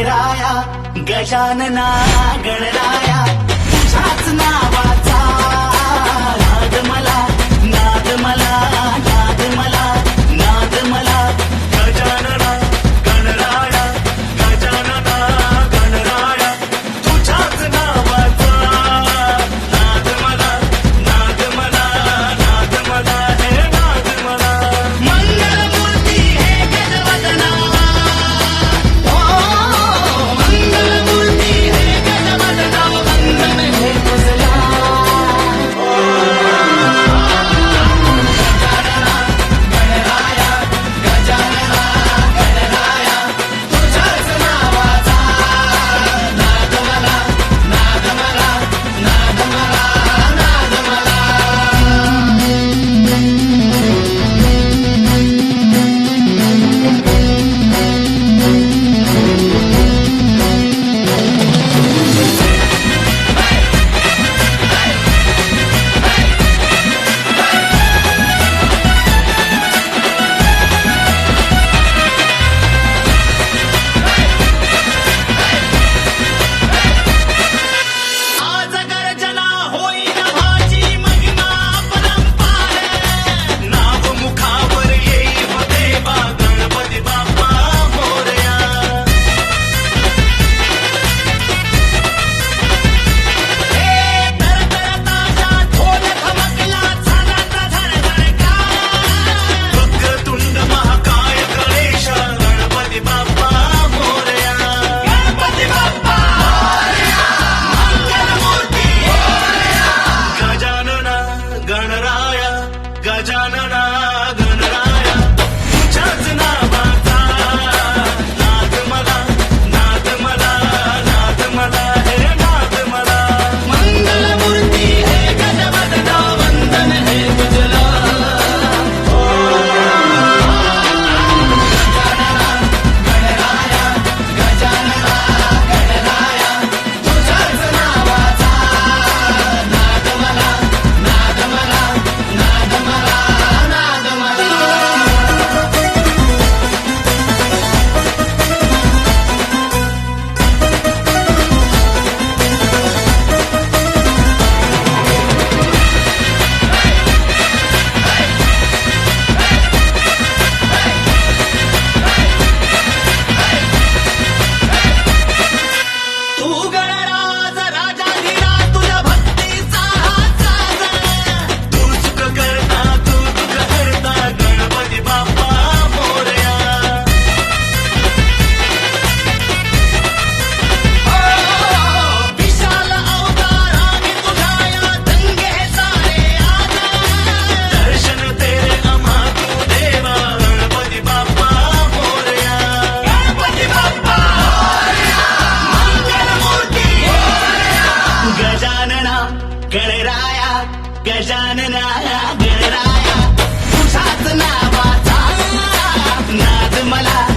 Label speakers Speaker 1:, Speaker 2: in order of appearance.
Speaker 1: गणराया गजानना गणराया गजानना गणराया तुझाच नावाचा नाद मला